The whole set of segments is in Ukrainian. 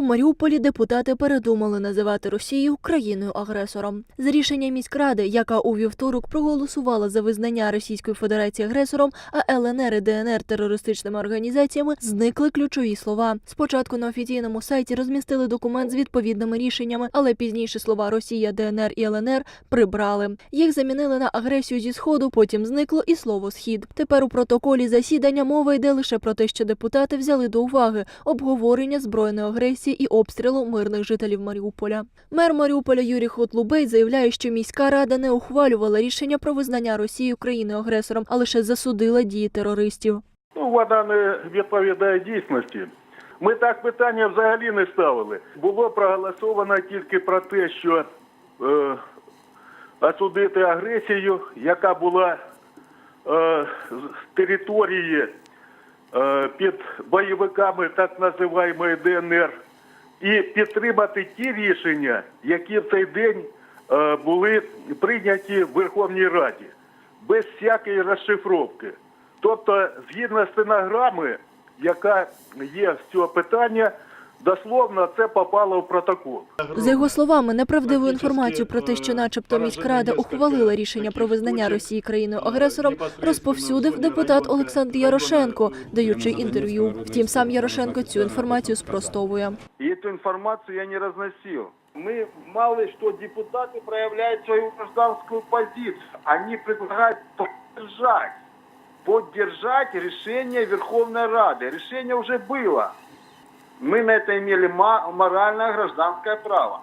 У Маріуполі депутати передумали називати Росію країною-агресором. За рішенням міськради, яка у вівторок проголосувала за визнання Російської Федерації агресором, а ЛНР і ДНР терористичними організаціями, зникли ключові слова. Спочатку на офіційному сайті розмістили документ з відповідними рішеннями, але пізніше слова Росія, ДНР і ЛНР прибрали. Їх замінили на агресію зі сходу. Потім зникло і слово схід. Тепер у протоколі засідання мова йде лише про те, що депутати взяли до уваги обговорення збройної агресії і обстрілу мирних жителів Маріуполя. Мер Маріуполя Юрій Хотлубей заявляє, що міська рада не ухвалювала рішення про визнання Росії країною агресором, а лише засудила дії терористів. Ну, вона не відповідає дійсності. Ми так питання взагалі не ставили. Було проголосовано тільки про те, що е, осудити агресію, яка була е, з території е, під бойовиками так називаємої ДНР, і підтримати ті рішення, які в цей день е, були прийняті в Верховній Раді, без всякої розшифровки. Тобто, згідно стенограми, яка є з цього питання, дословно це попало в протокол. За його словами, неправдиву інформацію про те, що, начебто, міськрада ухвалила рішення про визнання Росії країною агресором, розповсюдив депутат Олександр Ярошенко, даючи інтерв'ю. Втім, сам Ярошенко цю інформацію спростовує. И эту информацию я не разносил. Мы мало что депутаты проявляют свою гражданскую позицию. Они предлагают поддержать, поддержать решение Верховной Рады. Решение уже было. Мы на это имели ма- моральное гражданское право,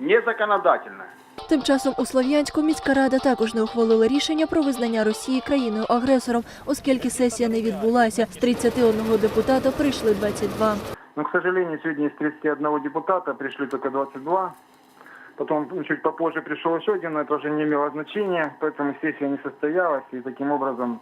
не законодательное. Тим часом у Слов'янську міська рада також не ухвалила рішення про визнання Росії країною агресором, оскільки сесія не відбулася. З 31 депутата прийшли 22. Но, к сожалению, сегодня из 31 депутата пришли только 22. Потом ну, чуть попозже пришел еще один, но это уже не имело значения, поэтому сессия не состоялась, и таким образом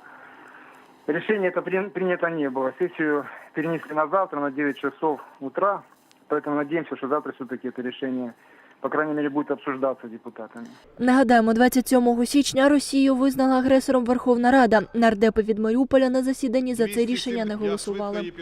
решение это при- принято не было. Сессию перенесли на завтра, на 9 часов утра, поэтому надеемся, что завтра все-таки это решение, по крайней мере, будет обсуждаться депутатами. Нагадаємо, 27 січня Росію визнала агресором Верховна Рада. Нардепи від Маріуполя на засіданні за це рішення не голосували.